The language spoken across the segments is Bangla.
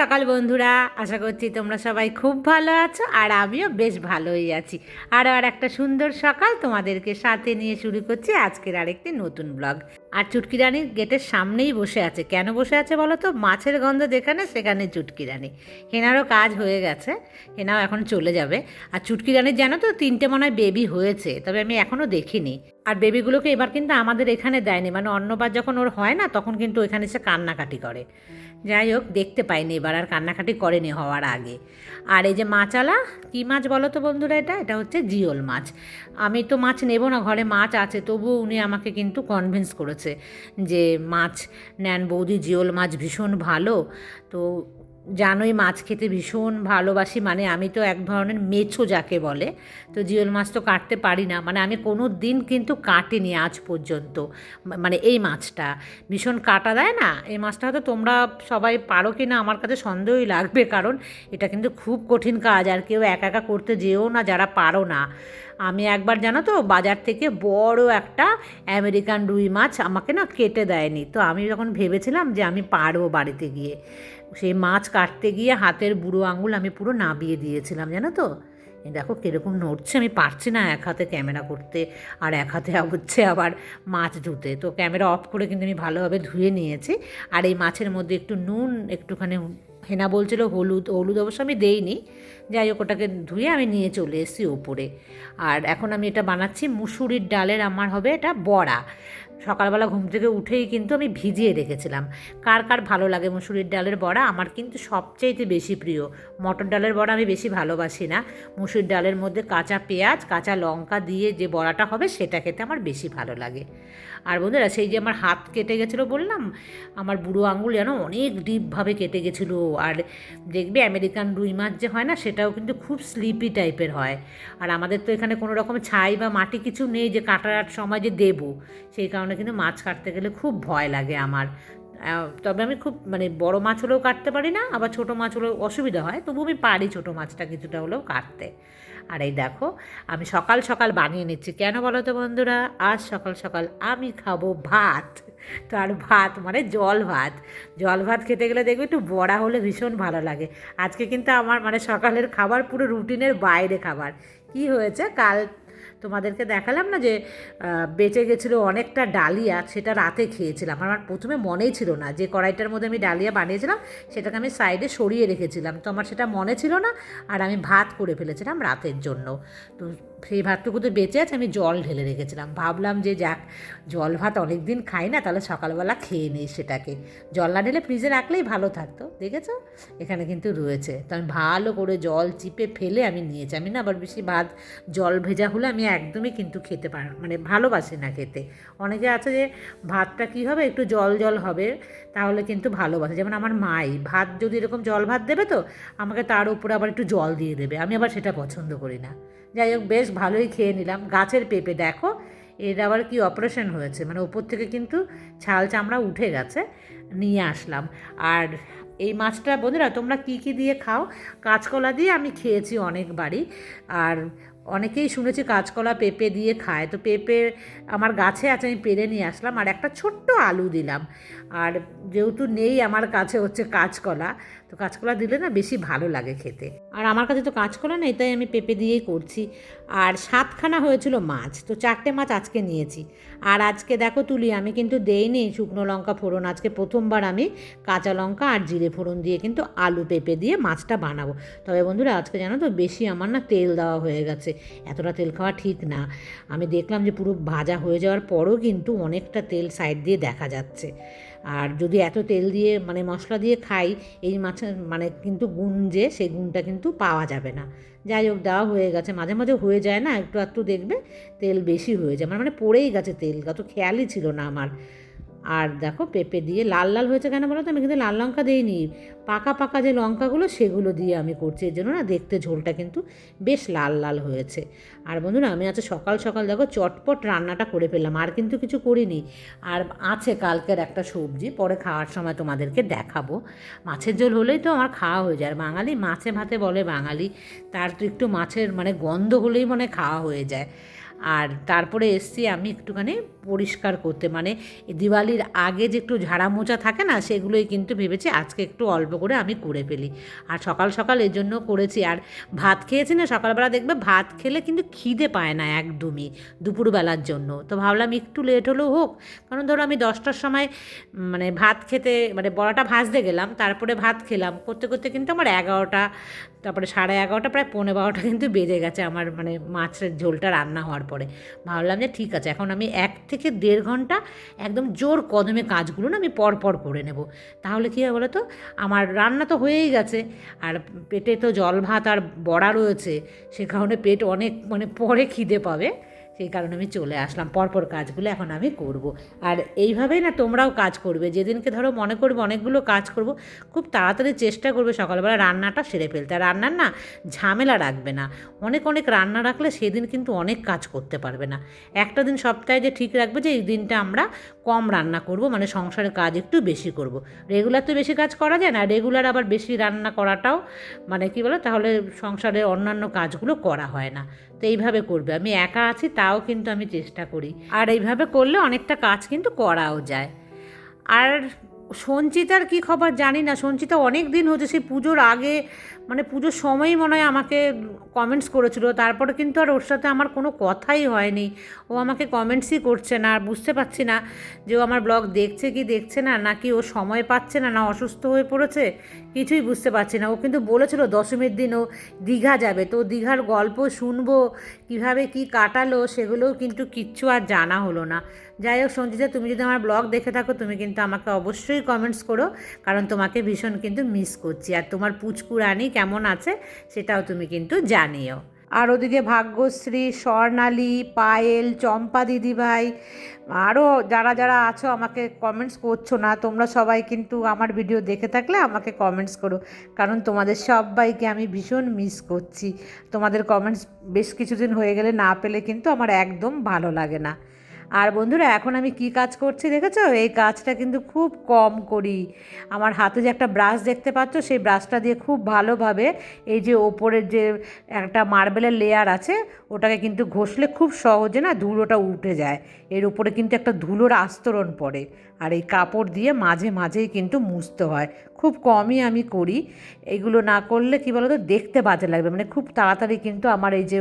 সকাল, বন্ধুরা। আশা করছি তোমরা সবাই খুব ভালো আছো, আর আমিও বেশ ভালোই আছি। আরও আর একটা সুন্দর সকাল তোমাদেরকে সাথে নিয়ে শুরু করছি আজকের আরেকটি নতুন ব্লগ। আর চুটকি রানী গেটের সামনেই বসে আছে। কেন বসে আছে বলো তো? মাছের গন্ধ যেখানে, সেখানে চুটকি রানী। হেনারও কাজ হয়ে গেছে। হেনাও এখন চলে যাবে। আর চুটকি রানীর জানো তো, তিনটে মনে হয় বেবি হয়েছে, তবে আমি এখনও দেখিনি। আর বেবিগুলোকে এবার কিন্তু আমাদের এখানে দেয়নি। মানে অন্যবার যখন ওর হয় না, তখন কিন্তু ওইখানে সে কান্নাকাটি করে। যাই হোক, দেখতে পাইনি এবার, আর কান্নাকাটি করেনি হওয়ার আগে। আর এই যে মাছালা কী মাছ বলো তো বন্ধুরা এটা? এটা হচ্ছে জিওল মাছ। আমি তো মাছ নেব না, ঘরে মাছ আছে, তবুও উনি আমাকে কিন্তু কনভিন্স করেছে যে মাছ নেন। বৌদি, জিওল মাছ ভীষণ ভালো। তো জানোই মাছ খেতে ভীষণ ভালোবাসি মানে আমি তো এক ধরনের মেছো যাকে বলে, তো জিওল মাছ তো কাটতে পারি না মানে আমি কোনো দিন কিন্তু কাটিনি আজ পর্যন্ত মানে এই মাছটা, ভীষণ কাটা দেয় না, এই মাছটা হয়তো তোমরা সবাই পারো কি না আমার কাছে সন্দেহই লাগবে, কারণ এটা কিন্তু খুব কঠিন কাজ, আর কেউ একা একা করতে যেও না, যারা পারো না, আমি একবার জানো তো বাজার থেকে বড় একটা আমেরিকান রুই মাছ আমাকে না কেটে দেয়নি, তো আমি যখন ভেবেছিলাম যে আমি পারব বাড়িতে গিয়ে সেই মাছ কাটতে গিয়ে হাতের বুড়ো আঙুল আমি পুরো নাবিয়ে দিয়েছিলাম, জানো তো? দেখো কীরকম নড়ছে, আমি পারছি না এক হাতে ক্যামেরা করতে আর এক হাতে হচ্ছে আবার মাছ ধুতে। তো ক্যামেরা অফ করে কিন্তু আমি ভালোভাবে ধুয়ে নিয়েছি। আর এই মাছের মধ্যে একটু নুন, একটুখানি হেনা বলছিল, হলুদ হলুদ অবশ্য আমি দেইনি। যাই হোক, ওটাকে ধুয়ে আমি নিয়ে চলে এসেছি ওপরে। আর এখন আমি এটা বানাচ্ছি মুসুরির ডালের, আমার হবে এটা বড়া। সকালবেলা ঘুম থেকে উঠেই কিন্তু আমি ভিজিয়ে রেখেছিলাম। কার কার ভালো লাগে মুসুরির ডালের বড়া? আমার কিন্তু সবচাইতে বেশি প্রিয়। মটর ডালের বড়া আমি বেশি ভালোবাসি না। মুসুর ডালের মধ্যে কাঁচা পেঁয়াজ, কাঁচা লঙ্কা দিয়ে যে বড়াটা হবে সেটা খেতে আমার বেশি ভালো লাগে। আর বন্ধুরা, সেই যে আমার হাত কেটে গেছিল বললাম, আমার বুড়ো আঙুল যেন অনেক ডিপভাবে কেটে গেছিল। আর দেখবে আমেরিকান রুই মাছ যে হয় না, সেটাও কিন্তু খুব স্লিপি টাইপের হয়। আর আমাদের তো এখানে কোনো রকম ছাই বা মাটি কিছু নেই যে কাটার সময় যে দেবো, সেই কারণে কিন্তু মাছ কাটতে গেলে খুব ভয় লাগে আমার। তবে আমি খুব মানে বড় মাছ হলেও কাটতে পারি না, আবার ছোট মাছ হলেও অসুবিধা হয়, তবু আমি পারি ছোট মাছটা কিছুটা হলেও কাটতে। আর এই দেখো, আমি সকাল সকাল বানিয়ে নিচ্ছি। কেন বলো তো বন্ধুরা? আজ সকাল সকাল আমি খাব ভাত। তো আর ভাত মানে জল ভাত। জল ভাত খেতে গেলে দেখবে একটু বড়া হলে ভীষণ ভালো লাগে। আজকে কিন্তু আমার মানে সকালের খাবার পুরো রুটিনের বাইরে খাবার। কি হয়েছে? কাল তোমাদেরকে দেখালাম না যে বেঁচে গেছিল অনেকটা ডালিয়া, সেটা রাতে খেয়েছিলাম। আমার প্রথমে মনেই ছিল না যে কড়াইটার মধ্যে আমি ডালিয়া বানিয়েছিলাম, সেটাকে আমি সাইডে সরিয়ে রেখেছিলাম। তো আমার সেটা মনে ছিল না, আর আমি ভাত করে ফেলেছিলাম রাতের জন্য। তো সেই ভাতটুকু তো বেঁচে আছে, আমি জল ঢেলে রেখেছিলাম। ভাবলাম যে যাক, জল ভাত অনেক দিন খাই না, তাহলে সকালবেলা খেয়ে নিই সেটাকে। জল না ঢেলে ফ্রিজে রাখলেই ভালো থাকতো, দেখেছ? এখানে কিন্তু রয়েছে। তো আমি ভালো করে জল চিপে ফেলে আমি নিয়েছি। আমি না আবার বেশি ভাত জল ভেজা হলে আমি একদমই কিন্তু খেতে পার মানে ভালোবাসে না খেতে। অনেকে আছে যে ভাতটা কী হবে? একটু জল জল হবে, তাহলে কিন্তু ভালোবাসে। যেমন আমার মাই, ভাত যদি এরকম জল ভাত দেবে তো, আমাকে তার উপরে আবার একটু জল দিয়ে দেবে। আমি আবার সেটা পছন্দ করি না। যাই হোক, বেশ ভালোই খেয়ে নিলাম। গাছের পেঁপে, দেখো, এর আবার কি অপারেশন হয়েছে। মানে ওপর থেকে কিন্তু ছাল চামড়া উঠে গেছে, নিয়ে আসলাম। আর এই মাছটা বন্ধুরা, তোমরা কী কী দিয়ে খাও? কাঁচকলা দিয়ে আমি খেয়েছি অনেকবারই। আর অনেকেই শুনেছি কাঁচকলা পেঁপে দিয়ে খায়। তো পেঁপে আমার গাছে আছে, আমি পেরে নিয়ে আসলাম। আর একটা ছোট্ট আলু দিলাম। আর যেহেতু নেই আমার কাছে হচ্ছে কাঁচকলা তো কাঁচকলা দিলে না বেশি ভালো লাগে খেতে। আর আমার কাছে তো কাঁচকলা নেই, তাই আমি পেঁপে দিয়েই করছি। আর সাতখানা হয়েছিল মাছ, তো চারটে মাছ আজকে নিয়েছি। আর আজকে দেখো তুলি, আমি কিন্তু দেইনি শুকনো লঙ্কা ফোড়ন। আজকে প্রথমবার আমি কাঁচা লঙ্কা আর জিরে ফোড়ন দিয়ে কিন্তু আলু পেঁপে দিয়ে মাছটা বানাবো। তবে বন্ধুরা, আজকে জানো তো বেশি আমার না তেল দেওয়া হয়ে গেছে। এতটা তেল খাওয়া ঠিক না। আমি দেখলাম যে পুরো ভাজা হয়ে যাওয়ার পরও কিন্তু অনেকটা তেল সাইড দিয়ে দেখা যাচ্ছে। আর যদি এত তেল দিয়ে মানে মশলা দিয়ে খাই, এই মাছের মানে কিন্তু গুণ যে, সেই গুণটা কিন্তু পাওয়া যাবে না। যাই হোক, দেওয়া হয়ে গেছে। মাঝে মাঝে হয়ে যায় না, একটু একটু দেখবে তেল বেশি হয়ে যায়। মানে মানে পড়েই গেছে তেল, অত খেয়ালই ছিল না আমার। আর দেখো পেঁপে দিয়ে লাল লাল হয়েছে কেন বলো তো? আমি কিন্তু লাল লঙ্কা দিইনি। পাকা পাকা যে লঙ্কাগুলো, সেগুলো দিয়ে আমি করছি। এর জন্য না দেখতে ঝোলটা কিন্তু বেশ লাল লাল হয়েছে। আর বন্ধুরা, আমি আজকে সকাল সকাল দেখো চটপট রান্নাটা করে ফেললাম, আর কিন্তু কিছু করিনি। আর আছে কালকের একটা সবজি, পরে খাওয়ার সময় তোমাদেরকে দেখাবো। মাছের ঝোল হলেই তো আমার খাওয়া হয়ে যায়। আর বাঙালি মাছে ভাতে বলে বাঙালি, তার তো একটু মাছের মানে গন্ধ হলেই মনে খাওয়া হয়ে যায়। আর তারপরে এসছি আমি একটুখানি পরিষ্কার করতে। মানে দিওয়ালির আগে যে একটু ঝাড়া মোচা থাকে না, সেগুলোই কিন্তু ভেবেছি আজকে একটু অল্প করে আমি করে ফেলি। আর সকাল সকাল এর জন্য করেছি। আর ভাত খেয়েছি না, সকালবেলা দেখবে ভাত খেলে কিন্তু খিদে পায় না একদমই দুপুরবেলার জন্য। তো ভাবলাম একটু লেট হলেও হোক। কারণ ধরো আমি দশটার সময় মানে ভাত খেতে মানে বড়াটা ভাজতে গেলাম, তারপরে ভাত খেলাম। করতে করতে কিন্তু আমার এগারোটা, তারপরে সাড়ে এগারোটা, প্রায় পনেরো বারোটা কিন্তু বেজে গেছে আমার মানে মাছের ঝোলটা রান্না হওয়ার পরে। ভাবলাম যে ঠিক আছে, এখন আমি এক থেকে দেড় ঘণ্টা একদম জোর কদমে কাজগুলো না আমি পরপর পর করে নেব। তাহলে কী হয় বলো তো আমার রান্না তো হয়েই গেছে। আর পেটে তো জল ভাত আর বড়া রয়েছে, সে কারণে পেট অনেক মানে পরে খিদে পাবে। সেই কারণে আমি চলে আসলাম। পরপর কাজগুলো এখন আমি করব। আর এইভাবেই না তোমরাও কাজ করবে। যেদিনকে ধরো মনে করবে অনেকগুলো কাজ করব, খুব তাড়াতাড়ি চেষ্টা করবে সকালবেলা রান্নাটা সেরে ফেলতে। আর রান্নার না ঝামেলা রাখবে না। অনেক অনেক রান্না রাখলে সেদিন কিন্তু অনেক কাজ করতে পারবে না। একটা দিন সপ্তাহে যে ঠিক রাখবে যে এই দিনটা আমরা কম রান্না করব মানে সংসারের কাজ একটু বেশি করব। রেগুলার তো বেশি কাজ করা যায় না, রেগুলার আবার বেশি রান্না করাটাও মানে কি বলো? তাহলে সংসারের অন্যান্য কাজগুলো করা হয় না। তো এইভাবে করবে। আমি একা আছি, তাও কিন্তু আমি চেষ্টা করি। আর এইভাবে করলে অনেকটা কাজ কিন্তু করাও যায়। আর সঞ্চিতার কি খবর জানি না। সঞ্চিতা অনেক দিন হচ্ছে সেই পুজোর আগে মানে পুজোর সময়ই মনে হয় আমাকে কমেন্টস করেছিল। তারপরে কিন্তু আর ওর সাথে আমার কোনো কথাই হয়নি। ও আমাকে কমেন্টসই করছে না, আর বুঝতে পারছি না যে ও আমার ব্লগ দেখছে কি দেখছে না, নাকি ও সময় পাচ্ছে না না অসুস্থ হয়ে পড়েছে, কিছুই বুঝতে পারছি না। ও কিন্তু বলেছিল দশমীর দিন ও দীঘা যাবে। তো দীঘার গল্প শুনব, কীভাবে কি কাটালো, সেগুলোও কিন্তু কিচ্ছু আর জানা হলো না। যাই হোক সঞ্চিতা, তুমি যদি আমার ব্লগ দেখে থাকো, তুমি কিন্তু আমাকে অবশ্যই কমেন্টস করো, কারণ তোমাকে ভীষণ কিন্তু মিস করছি। আর তোমার পুচকু রানী কেমন আছে সেটাও তুমি কিন্তু জানিও। আর ওদিকে ভাগ্যশ্রী, স্বর্ণালী, পায়েল, চম্পা দিদিভাই আরও যারা যারা আছো আমাকে কমেন্টস করছ না, তোমরা সবাই কিন্তু আমার ভিডিও দেখে থাকলে আমাকে কমেন্টস করো, কারণ তোমাদের সবাইকে আমি ভীষণ মিস করছি। তোমাদের কমেন্টস বেশ কিছুদিন হয়ে গেলে না পেলে কিন্তু আমার একদম ভালো লাগে না। আর বন্ধুরা, এখন আমি কি কাজ করছি দেখেছ? এই কাজটা কিন্তু খুব কম করি। আমার হাতে যে একটা ব্রাশ দেখতে পাচ্ছ, সেই ব্রাশটা দিয়ে খুব ভালোভাবে এই যে ওপরের যে একটা মার্বেলের লেয়ার আছে, ওটাকে কিন্তু ঘষলে খুব সহজে না ধুলোটা উঠে যায়। এর উপরে কিন্তু একটা ধুলোর আস্তরণ পড়ে। আর এই কাপড় দিয়ে মাঝে মাঝেই কিন্তু মুছতে হয়। খুব কমই আমি করি। এগুলো না করলে কী বলো তো দেখতে বাজে লাগবে। মানে খুব তাড়াতাড়ি কিন্তু আমার এই যে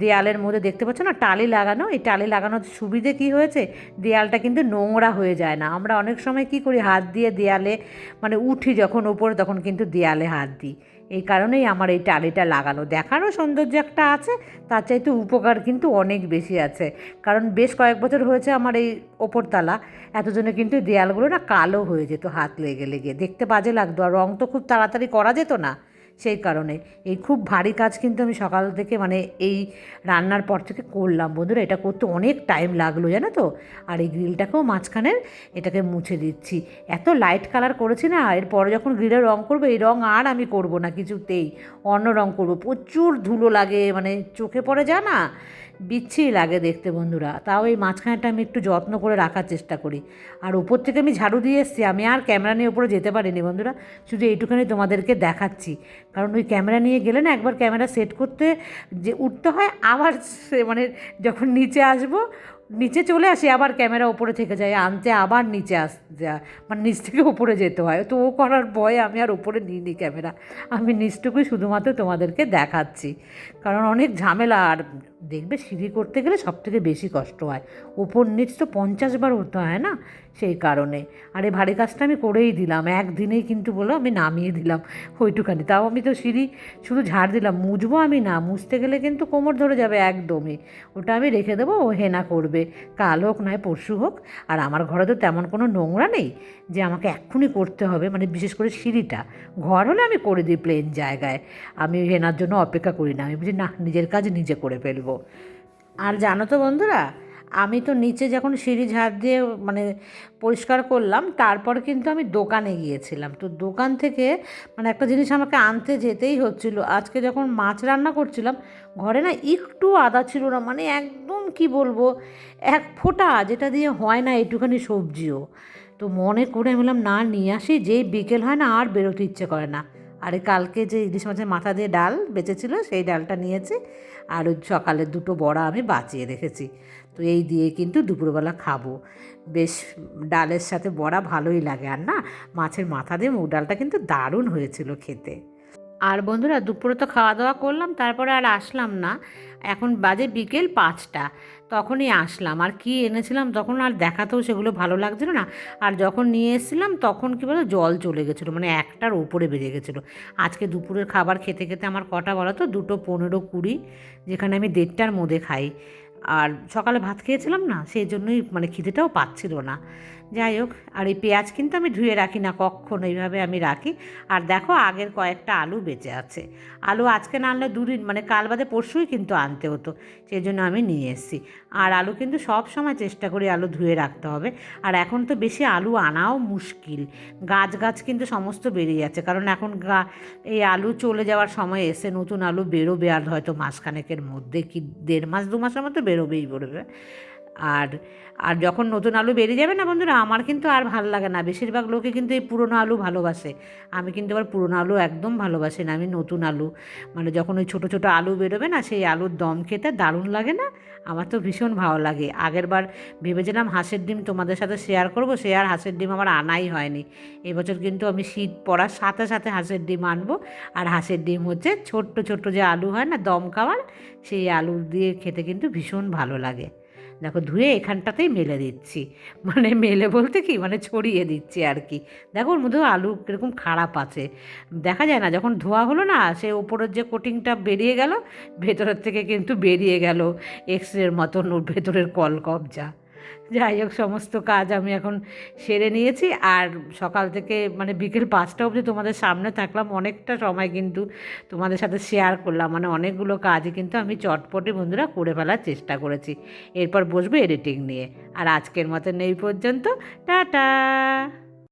দেয়ালের মধ্যে দেখতে পাচ্ছ না, টালি লাগানো? এই টালি লাগানোর সুবিধে কি হয়েছে? দেয়ালটা কিন্তু নোংরা হয়ে যায় না। আমরা অনেক সময় কি করি? হাত দিয়ে দেয়ালে মানে উঠি যখন ওপরে তখন কিন্তু দেয়ালে হাত দিই। এই কারণেই আমার এই টালিটা লাগানো। দেখারও সৌন্দর্য একটা আছে, তার চাইতে উপকার কিন্তু অনেক বেশি আছে। কারণ বেশ কয়েক বছর হয়েছে আমার এই ওপরতলা, এতজনে কিন্তু দেয়ালগুলো না কালো হয়ে যেত হাত লেগে লেগে। দেখতে বাজে লাগতো, আর রং তো খুব তাড়াতাড়ি করা যেত না। সেই কারণে। এই খুব ভারী কাজ কিন্তু আমি সকাল থেকে মানে এই রান্নার পর থেকে করলাম। বন্ধুরা, এটা করতে অনেক টাইম লাগল, জানো তো? আর এই গ্রিলটাকেও মাঝখানের এটাকে মুছে দিচ্ছি। এত লাইট কালার করেছি না এরপরে যখন গ্রিলে রঙ করব, এই রঙ আর আমি করব না কিছুতেই। অন্য রঙ করব। প্রচুর ধুলো লাগে মানে চোখে পড়ে যা না? বিচ্ছিরি লাগে দেখতে বন্ধুরা। তাও এই মাঝখানেটা আমি একটু যত্ন করে রাখার চেষ্টা করি। আর উপর থেকে আমি ঝাড়ু দিয়ে এসেছি। আমি আর ক্যামেরা নিয়ে উপরে যেতে পারিনি বন্ধুরা। শুধু এইটুখানি তোমাদেরকে দেখাচ্ছি। কারণ ওই ক্যামেরা নিয়ে গেলে না একবার ক্যামেরা সেট করতে যে উঠতে হয়, আবার মানে যখন নিচে আসব, নিচে চলে আসি, আবার ক্যামেরা ওপরে থেকে যায়। আনতে আবার নিচে আস মানে নিচ থেকে ওপরে যেতে হয়। তো ও করার ভয়ে আমি আর ওপরে নিইনি ক্যামেরা। আমি নিচটুকুই শুধুমাত্র তোমাদেরকে দেখাচ্ছি। কারণ অনেক ঝামেলা আর দেখবে সিঁড়ি করতে গেলে সব থেকে বেশি কষ্ট হয়। ওপর নিচ তো পঞ্চাশ বার হতে হয় না? সেই কারণে। আর এই ভারী কাজটা আমি করেই দিলাম। একদিনেই কিন্তু বলো আমি নামিয়ে দিলাম ওইটুখানি তাও আমি তো সিঁড়ি শুধু ঝাড় দিলাম। মুছবো আমি না। মুছতে গেলে কিন্তু কোমর ধরে যাবে একদমই। ওটা আমি রেখে দেবো, ও হেনা করবে। কাল হোক, নয় পরশু হোক। আর আমার ঘরে তো তেমন কোনো নোংরা নেই যে আমাকে এক্ষুনি করতে হবে মানে বিশেষ করে সিঁড়িটা। ঘর হলে আমি করে দিই প্লেন জায়গায়। আমি হেনার জন্য অপেক্ষা করি না। আমি বুঝি না, নিজের কাজ নিজে করে ফেলব। আর জানো তো বন্ধুরা, আমি তো নিচে যখন সিঁড়ি ঝাড় দিয়ে মানে পরিষ্কার করলাম, তারপর কিন্তু আমি দোকানে গিয়েছিলাম। তো দোকান থেকে মানে একটা জিনিস আমাকে আনতে যেতেই হচ্ছিল। আজকে যখন মাছ রান্না করছিলাম, ঘরে না একটু আদা ছিল না মানে একদম কি বলব, এক ফোঁটা যেটা দিয়ে হয় না একটুখানি সবজিও। তো মনে করে বললাম, না, নিয়ে আসি, যেই বিকেল হয় না, আর বেরোতে ইচ্ছে করে না। আর কালকে যে ইলিশ মাছের মাথা দিয়ে ডাল বেঁচেছিল, সেই ডালটা নিয়েছি। আর ওই সকালে দুটো বড়া আমি বাঁচিয়ে রেখেছি। তো এই দিয়ে কিন্তু দুপুরবেলা খাব। বেশ ডালের সাথে বড়া ভালোই লাগে। আর না, মাছের মাথা দিয়ে মুগ ডালটা কিন্তু দারুণ হয়েছিল খেতে। আর বন্ধুরা, দুপুরে তো খাওয়া দাওয়া করলাম, তারপরে আর আসলাম না। এখন বাজে বিকেল পাঁচটা, তখনই আসলাম। আর কি এনেছিলাম তখন আর দেখাতেও সেগুলো ভালো লাগছিল না। আর যখন নিয়ে এসেছিলাম, তখন কী বলো জল চলে গেছিল মানে একটার ওপরে বেরিয়ে গেছিল। আজকে দুপুরের খাবার খেতে খেতে আমার কটা বলো তো, দুটো পনেরো কুড়ি, যেখানে আমি দেড়টার মধ্যে খাই। আর সকালে ভাত খেয়েছিলাম না, সেই জন্যই মানে খিদেটাও পাচ্ছিল না। যাই হোক, আর এই পেঁয়াজ কিন্তু আমি ধুয়ে রাখি না, কখনো এইভাবে আমি রাখি। আর দেখো, আগের কয়েকটা আলু বেঁচে আছে। আলু আজকে না আনলে দুদিন মানে কাল বাদে পরশুই কিন্তু আনতে হতো সেই জন্য আমি নিয়ে এসেছি। আর আলু কিন্তু সব সময় চেষ্টা করি আলু ধুয়ে রাখতে হবে। আর এখন তো বেশি আলু আনাও মুশকিল। গাছ গাছ কিন্তু সমস্ত বেরিয়ে যাচ্ছে, কারণ এখন গা, এই আলু চলে যাওয়ার সময় এসে নতুন আলু বেরোবে আর হয়তো মাসখানেকের মধ্যে কি দেড় মাস, দু মাসের মতো বেরোবেই বেরোবে আর আর যখন নতুন আলু বেরিয়ে যাবে না বন্ধুরা, আমার কিন্তু আর ভালো লাগে না। বেশিরভাগ লোকে কিন্তু এই পুরনো আলু ভালোবাসে। আমি কিন্তু আবার পুরনো আলু একদম ভালোবাসি না, আমি নতুন আলু। মানে যখন ওই ছোটো ছোটো আলু বেরোবে না, সেই আলুর দম খেতে দারুণ লাগে না? আমার তো ভীষণ ভালো লাগে। আগের বার ভেবেছিলাম হাঁসের ডিম তোমাদের সাথে শেয়ার করব আর হাঁসের ডিম আমার আনাই হয়নি। এবছর কিন্তু আমি শীত পড়ার সাথে সাথে হাঁসের ডিম আনব। আর হাঁসের ডিম হচ্ছে ছোট্ট ছোট্ট যে আলু হয় না, দম খাওয়ার, সেই আলু দিয়ে খেতে কিন্তু ভীষণ ভালো লাগে। দেখো ধুয়ে এখানটাতেই মেলে দিচ্ছি। মানে মেলে বলতে কি? মানে ছড়িয়ে দিচ্ছি আর কি। দেখো ওর মধ্যেও আলু কীরকম খারাপ আছে। দেখা যায় না, যখন ধোয়া হলো না, সে ওপরের যে কোটিংটা বেরিয়ে গেল, ভেতরের থেকে কিন্তু বেরিয়ে গেল এক্স রের মতন ওর ভেতরের কলকবজা। যাই হোক, সমস্ত কাজ আমি এখন সেরে নিয়েছি। আর সকাল থেকে মানে বিকেল পাঁচটা অবধি তোমাদের সামনে থাকলাম। অনেকটা সময় কিন্তু তোমাদের সাথে শেয়ার করলাম। মানে অনেকগুলো কাজই কিন্তু আমি চটপটে বন্ধুরা করে ফেলার চেষ্টা করেছি। এরপর বসবো এডিটিং নিয়ে। আর আজকের মতন এই পর্যন্ত। টাটা!